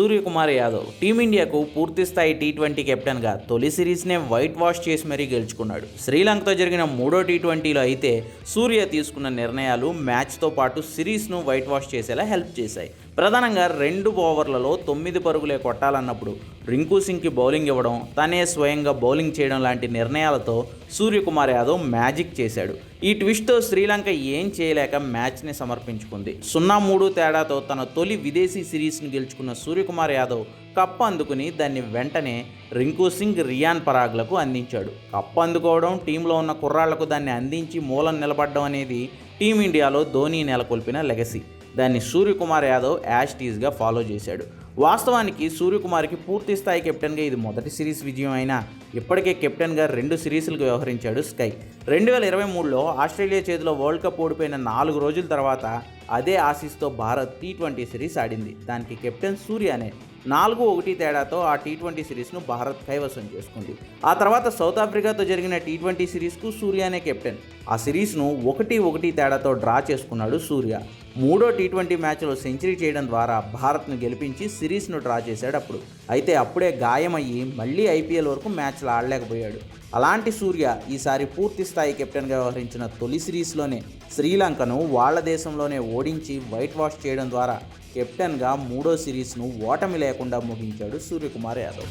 సూర్యకుమార్ యాదవ్ టీమిండియాకు పూర్తిస్థాయి T twenty కెప్టెన్గా తొలి సిరీస్నే వైట్ వాష్ చేసి మరీ గెలుచుకున్నాడు. శ్రీలంకతో జరిగిన మూడో టీ ట్వంటీలో అయితే సూర్య తీసుకున్న నిర్ణయాలు మ్యాచ్తో పాటు సిరీస్ను వైట్ వాష్ చేసేలా హెల్ప్ చేశాయి. ప్రధానంగా రెండు ఓవర్లలో తొమ్మిది పరుగులే కొట్టాలన్నప్పుడు రింకు సింగ్కి బౌలింగ్ ఇవ్వడం తనే స్వయంగా బౌలింగ్ చేయడం లాంటి నిర్ణయాలతో సూర్యకుమార్ యాదవ్ మ్యాజిక్ చేశాడు. ఈ ట్విస్ట్తో శ్రీలంక ఏం చేయలేక మ్యాచ్ని సమర్పించుకుంది. సున్నా మూడు తేడాతో తన తొలి విదేశీ సిరీస్ను గెలుచుకున్న సూర్యకుమార్ యాదవ్ కప్పు అందుకుని దాన్ని వెంటనే రింకు సింగ్ రియాన్ పరాగ్లకు అందించాడు. కప్పు అందుకోవడం టీంలో ఉన్న కుర్రాళ్ళకు దాన్ని అందించి మూలం నిలబడడం అనేది టీమిండియాలో ధోని నెలకొల్పిన లెగసీ. దాన్ని సూర్యకుమార్ యాదవ్ యాష్ టీజ్గా ఫాలో చేశాడు. వాస్తవానికి సూర్యకుమార్కి పూర్తి స్థాయి కెప్టెన్గా ఇది మొదటి సిరీస్ విజయం అయినా ఇప్పటికే కెప్టెన్గా రెండు సిరీస్లకు వ్యవహరించాడు స్కై. రెండు వేల ఇరవై మూడులో ఆస్ట్రేలియా చేతిలో వరల్డ్ కప్ ఓడిపోయిన నాలుగు రోజుల తర్వాత అదే ఆశీస్తో భారత్ టీ ట్వంటీ సిరీస్ ఆడింది. దానికి కెప్టెన్ సూర్యనే నాలుగు ఒకటి తేడాతో ఆ టీ ట్వంటీ సిరీస్ను భారత్ కైవసం చేసుకుంది. ఆ తర్వాత సౌత్ ఆఫ్రికాతో జరిగిన టీ ట్వంటీ సిరీస్కు సూర్యనే కెప్టెన్. ఆ సిరీస్ను ఒకటి ఒకటి తేడాతో డ్రా చేసుకున్నాడు సూర్య. మూడో టీ ట్వంటీ మ్యాచ్లో సెంచరీ చేయడం ద్వారా భారత్ను గెలిపించి సిరీస్ను డ్రా చేశాడు అప్పుడు. అయితే అప్పుడే గాయమయ్యి మళ్ళీ ఐపీఎల్ వరకు మ్యాచ్లు ఆడలేకపోయాడు. అలాంటి సూర్య ఈసారి పూర్తి స్థాయి కెప్టెన్గా వ్యవహరించిన తొలి సిరీస్లోనే శ్రీలంకను వాళ్ళ దేశంలోనే ఓడించి వైట్ వాష్ చేయడం ద్వారా కెప్టెన్గా మూడో సిరీస్ను ఓటమి లేకుండా ముగించాడు సూర్యకుమార్ యాదవ్.